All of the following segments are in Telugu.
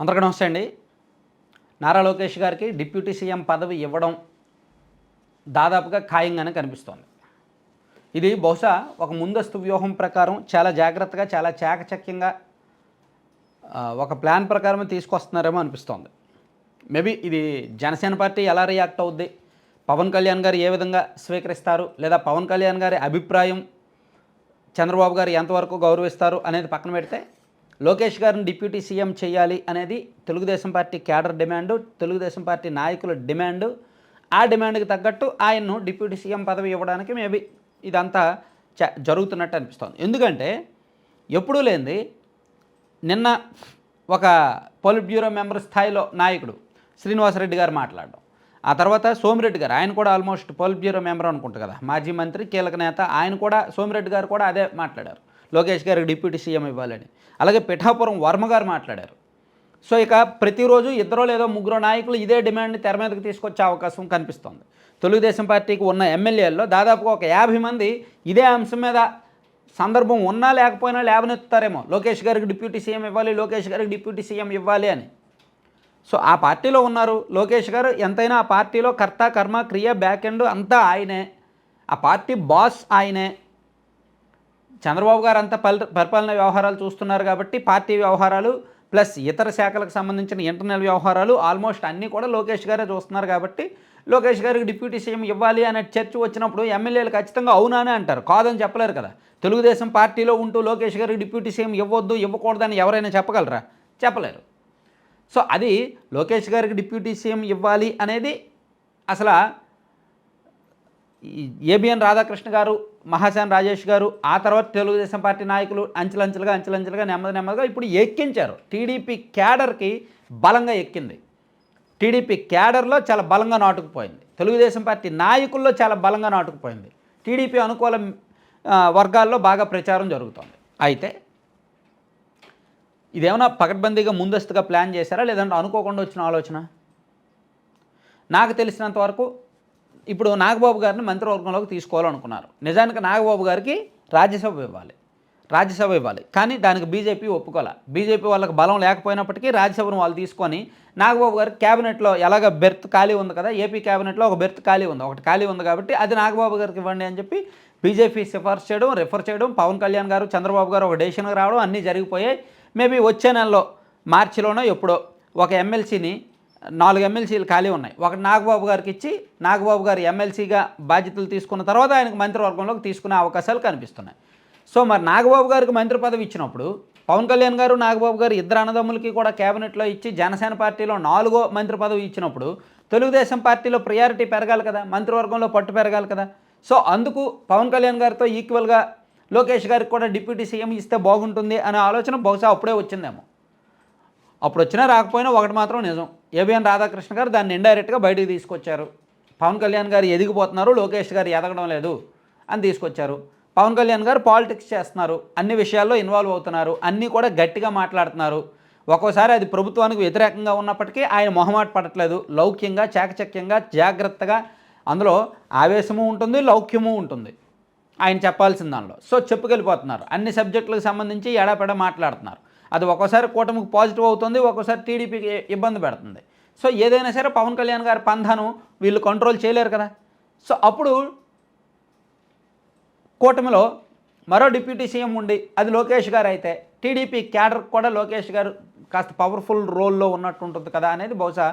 అందరికీ నమస్తే అండి. నారా లోకేష్ గారికి డిప్యూటీ సీఎం పదవి ఇవ్వడం దాదాపుగా ఖాయంగానే కనిపిస్తోంది. ఇది బహుశా ఒక ముందస్తు వ్యూహం ప్రకారం చాలా జాగ్రత్తగా చాలా చాకచక్యంగా ఒక ప్లాన్ ప్రకారమే తీసుకొస్తున్నారేమో అనిపిస్తోంది. మేబీ ఇది జనసేన పార్టీ ఎలా రియాక్ట్ అవుద్ది పవన్ కళ్యాణ్ గారు ఏ విధంగా స్వీకరిస్తారు లేదా పవన్ కళ్యాణ్ గారి అభిప్రాయం చంద్రబాబు గారు ఎంతవరకు గౌరవిస్తారు అనేది పక్కన పెడితే లోకేష్ గారిని డిప్యూటీ సీఎం చేయాలి అనేది Telugu Desam party cadre demand Telugu Desam party నాయకుల డిమాండు. ఆ డిమాండ్కి తగ్గట్టు ఆయన్ను డిప్యూటీ సీఎం పదవి ఇవ్వడానికి మేబీ ఇదంతా చ జరుగుతున్నట్టు అనిపిస్తోంది. ఎందుకంటే ఎప్పుడూ లేనిది నిన్న ఒక పోలిట్ బ్యూరో మెంబర్ స్థాయిలో నాయకుడు శ్రీనివాసరెడ్డి గారు మాట్లాడడం. ఆ తర్వాత సోమిరెడ్డి గారు ఆయన కూడా ఆల్మోస్ట్ పోలిట్ బ్యూరో మెంబర్ అనుకుంటారు కదా. మాజీ మంత్రి కీలక నేత ఆయన కూడా సోమిరెడ్డి గారు కూడా అదే మాట్లాడారు. లోకేష్ గారికి డిప్యూటీ సీఎం ఇవ్వాలని. అలాగే పిఠాపురం వర్మ గారు మాట్లాడారు. సో ఇక ప్రతిరోజు ఇద్దరో లేదో ముగ్గురు నాయకులు ఇదే డిమాండ్ని తెర మీదకి తీసుకొచ్చే అవకాశం కనిపిస్తోంది. తెలుగుదేశం పార్టీకి ఉన్న ఎమ్మెల్యేల్లో దాదాపుగా ఒక యాభై మంది ఇదే అంశం మీద సందర్భం ఉన్నా లేకపోయినా లేవనెత్తుతారేమో. లోకేష్ గారికి డిప్యూటీ సీఎం ఇవ్వాలి లోకేష్ గారికి డిప్యూటీ సీఎం ఇవ్వాలి అని. సో ఆ పార్టీలో ఉన్నారు లోకేష్ గారు. ఎంతైనా ఆ పార్టీలో కర్త కర్మ క్రియ బ్యాక్ ఎండ్ అంతా ఆయనే. ఆ పార్టీ బాస్ ఆయనే. చంద్రబాబు గారు అంతా పల్ పరిపాలన వ్యవహారాలు చూస్తున్నారు కాబట్టి పార్టీ వ్యవహారాలు ప్లస్ ఇతర శాఖలకు సంబంధించిన ఇంటర్నల్ వ్యవహారాలు ఆల్మోస్ట్ అన్నీ కూడా లోకేష్ గారే చూస్తున్నారు కాబట్టి లోకేష్ గారికి డిప్యూటీ సీఎం ఇవ్వాలి అనే చర్చ వచ్చినప్పుడు ఎమ్మెల్యేలు ఖచ్చితంగా అవునానే అంటారు. కాదని చెప్పలేరు కదా. తెలుగుదేశం పార్టీలో ఉంటూ లోకేష్ గారికి డిప్యూటీ సీఎం ఇవ్వద్దు ఇవ్వకూడదని ఎవరైనా చెప్పగలరా? చెప్పలేరు. సో అది లోకేష్ గారికి డిప్యూటీ సీఎం ఇవ్వాలి అనేది అసలు ఏబిఎన్ రాధాకృష్ణ గారు మహాశాన్ రాజేష్ గారు ఆ తర్వాత తెలుగుదేశం పార్టీ నాయకులు అంచెలంచెలుగా అంచెలంచెలుగా నెమ్మది నెమ్మదిగా ఇప్పుడు ఎక్కించారు. టీడీపీ క్యాడర్కి బలంగా ఎక్కింది. టీడీపీ క్యాడర్లో చాలా బలంగా నాటుకుపోయింది. తెలుగుదేశం పార్టీ నాయకుల్లో చాలా బలంగా నాటుకుపోయింది. టీడీపీ అనుకూల వర్గాల్లో బాగా ప్రచారం జరుగుతోంది. అయితే ఇదేమన్నా పకడ్బందీగా ముందస్తుగా ప్లాన్ చేశారా? లేదంటే అనుకోకుండా వచ్చిన ఆలోచన? నాకు తెలిసినంత వరకు ఇప్పుడు నాగబాబు గారిని మంత్రివర్గంలోకి తీసుకోవాలనుకున్నారు. నిజానికి నాగబాబు గారికి రాజ్యసభ ఇవ్వాలి. రాజ్యసభ ఇవ్వాలి. కానీ దానికి బీజేపీ ఒప్పుకోలే. బీజేపీ వాళ్ళకి బలం లేకపోయినప్పటికీ రాజ్యసభను వాళ్ళు తీసుకొని నాగబాబు గారికి క్యాబినెట్లో ఎలాగ బెర్త్ ఖాళీ ఉంది కదా ఏపీ క్యాబినెట్లో ఒక బెర్త్ ఖాళీ ఉంది. ఒకటి ఖాళీ ఉంది కాబట్టి అది నాగబాబు గారికి ఇవ్వండి అని చెప్పి బీజేపీ సిఫార్సు చేయడం రిఫర్ చేయడం పవన్ కళ్యాణ్ గారు చంద్రబాబు గారు ఒక డెసిషన్కి రావడం అన్నీ జరిగిపోయాయి. మేబీ వచ్చే నెలలో మార్చిలోనో ఎప్పుడో ఒక ఎమ్మెల్సీని నాలుగు ఎమ్మెల్సీలు ఖాళీ ఉన్నాయి. ఒకటి నాగబాబు గారికి ఇచ్చి నాగబాబు గారు ఎమ్మెల్సీగా బాధ్యతలు తీసుకున్న తర్వాత ఆయనకు మంత్రివర్గంలోకి తీసుకునే అవకాశాలు కనిపిస్తున్నాయి. సో మరి నాగబాబు గారికి మంత్రి పదవి ఇచ్చినప్పుడు పవన్ కళ్యాణ్ గారు నాగబాబు గారు ఇద్దరు అన్నదమ్ములకి కూడా కేబినెట్లో ఇచ్చి జనసేన పార్టీలో నాలుగో మంత్రి పదవి ఇచ్చినప్పుడు తెలుగుదేశం పార్టీలో ప్రియారిటీ పెరగాలి కదా మంత్రివర్గంలో పట్టు పెరగాలి కదా. సో అందుకు పవన్ కళ్యాణ్ గారితో ఈక్వల్గా లోకేష్ గారికి కూడా డిప్యూటీ సీఎం ఇస్తే బాగుంటుంది అనే ఆలోచన బహుశా అప్పుడే వచ్చిందేమో. అప్పుడు వచ్చినా రాకపోయినా ఒకటి మాత్రం నిజం. ఏబిఎన్ రాధాకృష్ణ గారు దాన్ని ఇండైరెక్ట్గా బయటికి తీసుకొచ్చారు. పవన్ కళ్యాణ్ గారు ఎదిగిపోతున్నారు లోకేష్ గారు ఎదగడం లేదు అని తీసుకొచ్చారు. పవన్ కళ్యాణ్ గారు పాలిటిక్స్ చేస్తున్నారు అన్ని విషయాల్లో ఇన్వాల్వ్ అవుతున్నారు అన్నీ కూడా గట్టిగా మాట్లాడుతున్నారు. ఒక్కోసారి అది ప్రభుత్వానికి వ్యతిరేకంగా ఉన్నప్పటికీ ఆయన మొహమాట పడట్లేదు. లౌక్యంగా చాకచక్యంగా జాగ్రత్తగా అందులో ఆవేశము ఉంటుంది లౌక్యము ఉంటుంది. ఆయన చెప్పాల్సిన దానిలో సో చెప్పుకెళ్ళిపోతున్నారు. అన్ని సబ్జెక్టులకు సంబంధించి ఎడాపెడ మాట్లాడుతున్నారు. అది ఒక్కోసారి కూటమికి పాజిటివ్ అవుతుంది ఒక్కోసారి టీడీపీకి ఇబ్బంది పెడుతుంది. సో ఏదైనా సరే పవన్ కళ్యాణ్ గారి పంధాను వీళ్ళు కంట్రోల్ చేయలేరు కదా. సో అప్పుడు కూటమిలో మరో డిప్యూటీ సీఎం ఉండి అది లోకేష్ గారు అయితే టీడీపీ క్యాడర్ కూడా లోకేష్ గారు కాస్త పవర్ఫుల్ రోల్లో ఉన్నట్టు ఉంటుంది కదా అనేది బహుశా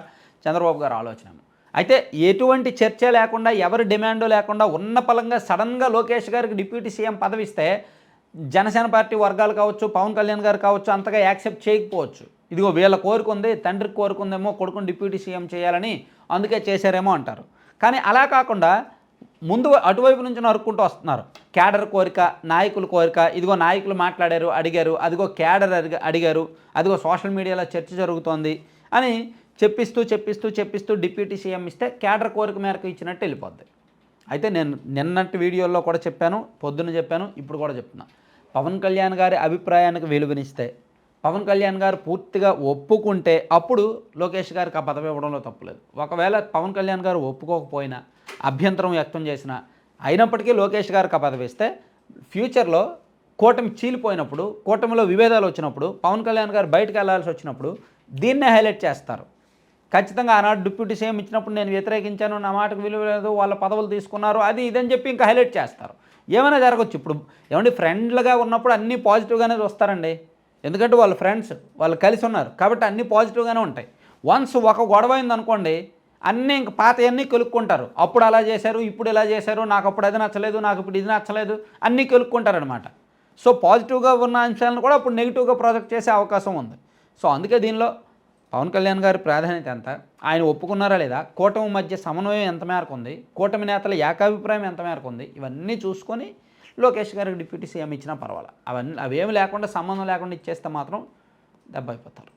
చంద్రబాబు గారు ఆలోచన. అయితే ఎటువంటి చర్చ లేకుండా ఎవరి డిమాండ్ లేకుండా ఉన్న పలంగా సడన్గా లోకేష్ గారికి డిప్యూటీ సీఎం పదవిస్తే జనసేన పార్టీ వర్గాలు కావచ్చు పవన్ కళ్యాణ్ గారు కావచ్చు అంతగా యాక్సెప్ట్ చేయకపోవచ్చు. ఇదిగో వీళ్ళ కోరుకుంది తండ్రికి కోరుకుందేమో కొడుకుని డిప్యూటీ సీఎం చేయాలని అందుకే చేశారేమో అంటారు. కానీ అలా కాకుండా ముందు అటువైపు నుంచి నరుక్కుంటూ వస్తున్నారు. క్యాడర్ కోరిక నాయకుల కోరిక ఇదిగో నాయకులు మాట్లాడారు అడిగారు అదిగో క్యాడర్ అడిగారు అదిగో సోషల్ మీడియాలో చర్చ జరుగుతోంది అని చెప్పిస్తూ చెప్పిస్తూ చెప్పిస్తూ డిప్యూటీ సీఎం ఇస్తే క్యాడర్ కోరిక మేరకు ఇచ్చినట్టు వెళ్ళిపోద్ది. అయితే నేను నిన్నటి వీడియోలో కూడా చెప్పాను పొద్దున్న చెప్పాను ఇప్పుడు కూడా చెప్తున్నా. పవన్ కళ్యాణ్ గారి అభిప్రాయానికి విలువనిస్తే పవన్ కళ్యాణ్ గారు పూర్తిగా ఒప్పుకుంటే అప్పుడు లోకేష్ గారికి ఆ పదవి ఇవ్వడంలో తప్పులేదు ఒకవేళ పవన్ కళ్యాణ్ గారు ఒప్పుకోకపోయినా అభ్యంతరం వ్యక్తం చేసినా అయినప్పటికీ లోకేష్ గారికి ఆ పదవి ఇస్తే ఫ్యూచర్లో కూటమి చీలిపోయినప్పుడు కూటమిలో విభేదాలు వచ్చినప్పుడు పవన్ కళ్యాణ్ గారు బయటకు వెళ్ళాల్సి వచ్చినప్పుడు దీన్నే హైలైట్ చేస్తారు. ఖచ్చితంగా ఆనాడు డిప్యూటీ సీఎం ఇచ్చినప్పుడు నేను వ్యతిరేకించాను నా మాటకు విలువ లేదు వాళ్ళ పదవులు తీసుకున్నారు అది ఇదని చెప్పి ఇంకా హైలైట్ చేస్తారు. ఏమైనా జరగచ్చు ఇప్పుడు? ఏమండి ఫ్రెండ్లుగా ఉన్నప్పుడు అన్నీ పాజిటివ్గానే చూస్తారండి. ఎందుకంటే వాళ్ళు ఫ్రెండ్స్ వాళ్ళు కలిసి ఉన్నారు. కాబట్టి అన్నీ పాజిటివ్గానే ఉంటాయి. వన్స్ ఒక గొడవ అయిందనుకోండి అన్నీ ఇంక పాతయన్నీ కొలుక్కుంటారు. అప్పుడు అలా చేశారు ఇప్పుడు ఇలా చేశారు నాకు అప్పుడు అది నచ్చలేదు నాకు ఇప్పుడు ఇది నచ్చలేదు అన్నీ కలుక్కుంటారనమాట సో పాజిటివ్గా ఉన్న అంశాలను కూడా అప్పుడు నెగిటివ్గా ప్రాజెక్ట్ చేసే అవకాశం ఉంది. సో అందుకే దీనిలో పవన్ కళ్యాణ్ గారి ప్రాధాన్యత ఎంత? ఆయన ఒప్పుకున్నారా లేదా? కూటమి మధ్య సమన్వయం ఎంత మేరకు ఉంది? కూటమి నేతల ఏకాభిప్రాయం ఎంత మేరకు ఉంది? ఇవన్నీ చూసుకొని లోకేష్ గారికి డిప్యూటీ సీఎం ఇచ్చినా పర్వాలేదు అవన్నీ అవేమి లేకుండా సంబంధం లేకుండా ఇచ్చేస్తే మాత్రం దెబ్బ అయిపోతారు.